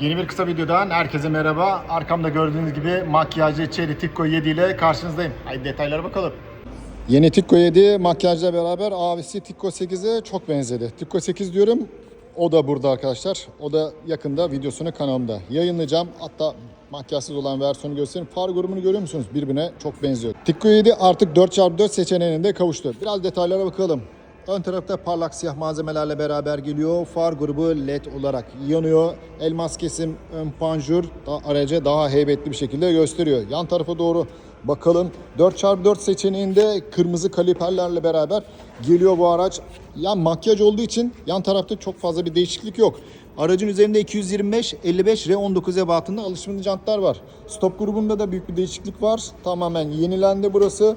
Yeni bir kısa videodan herkese merhaba. Arkamda gördüğünüz gibi makyajcı Cherry Tikko 7 ile karşınızdayım. Haydi detaylara bakalım. Yeni Tikko 7 makyajla beraber abisi Tikko 8'e çok benzedi. Tikko 8 diyorum o da burada arkadaşlar. O da yakında videosunu kanalımda yayınlayacağım. Hatta makyajsız olan versiyonu göstereyim. Far grubunu görüyor musunuz? Birbirine çok benziyor. Tikko 7 artık 4x4 seçeneğinde kavuştu. Biraz detaylara bakalım. Ön tarafta parlak siyah malzemelerle beraber geliyor. Far grubu led olarak yanıyor. Elmas kesim ön panjur da araca daha heybetli bir şekilde gösteriyor. Yan tarafa doğru bakalım. 4x4 seçeneğinde kırmızı kaliperlerle beraber geliyor bu araç. Yan makyaj olduğu için yan tarafta çok fazla bir değişiklik yok. Aracın üzerinde 225 55 R19 ebatında alışımlı jantlar var. Stop grubunda da büyük bir değişiklik var. Tamamen yenilendi burası.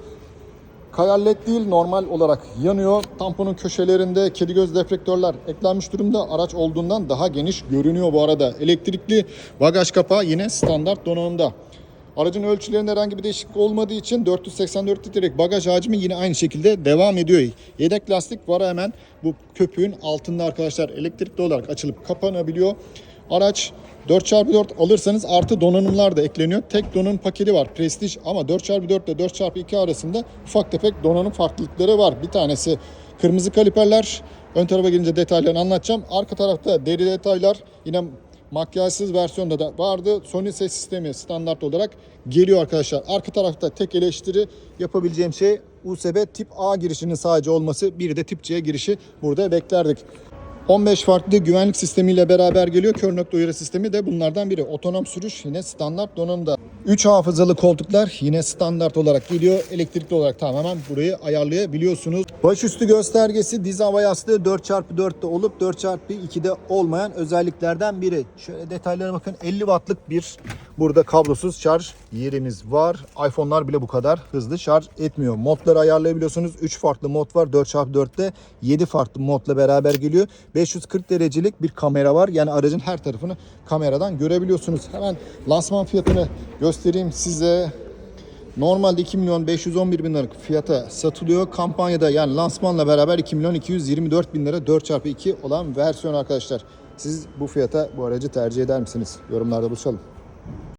Kayar led değil normal olarak yanıyor. Tamponun köşelerinde kedi göz reflektörler eklenmiş durumda. Araç olduğundan daha geniş görünüyor bu arada. Elektrikli bagaj kapağı yine standart donanımda. Aracın ölçülerinde herhangi bir değişiklik olmadığı için 484 litrelik bagaj hacmi yine aynı şekilde devam ediyor. Yedek lastik var hemen bu köpüğün altında arkadaşlar elektrikli olarak açılıp kapanabiliyor. Araç 4x4 alırsanız artı donanımlar da ekleniyor. Tek donanım paketi var Prestige ama 4x4 ile 4x2 arasında ufak tefek donanım farklılıkları var. Bir tanesi kırmızı kaliperler. Ön tarafa gelince detaylarını anlatacağım. Arka tarafta deri detaylar yine makyajsız versiyonda da vardı. Sony ses sistemi standart olarak geliyor arkadaşlar. Arka tarafta tek eleştiri yapabileceğim şey USB tip A girişinin sadece olması. Bir de tip C girişi burada beklerdik. 15 farklı güvenlik sistemiyle beraber geliyor. Kör nokta uyarı sistemi de bunlardan biri. Otonom sürüş yine standart donanımda. 3 hafızalı koltuklar yine standart olarak geliyor. Elektrikli olarak tamamen burayı ayarlayabiliyorsunuz. Başüstü göstergesi diz hava yastığı 4x4'te olup 4x2'de olmayan özelliklerden biri. Şöyle detaylara bakın 50 wattlık bir burada kablosuz şarj yerimiz var. iPhone'lar bile bu kadar hızlı şarj etmiyor. Modları ayarlayabiliyorsunuz. 3 farklı mod var 4x4'te. 7 farklı modla beraber geliyor. 540 derecelik bir kamera var. Yani aracın her tarafını kameradan görebiliyorsunuz. Hemen lansman fiyatını göstereyim size. Normalde 2 milyon 511 bin liralık fiyata satılıyor. Kampanyada yani lansmanla beraber 2 milyon 224 bin lira 4x2 olan versiyon arkadaşlar. Siz bu fiyata bu aracı tercih eder misiniz? Yorumlarda buluşalım.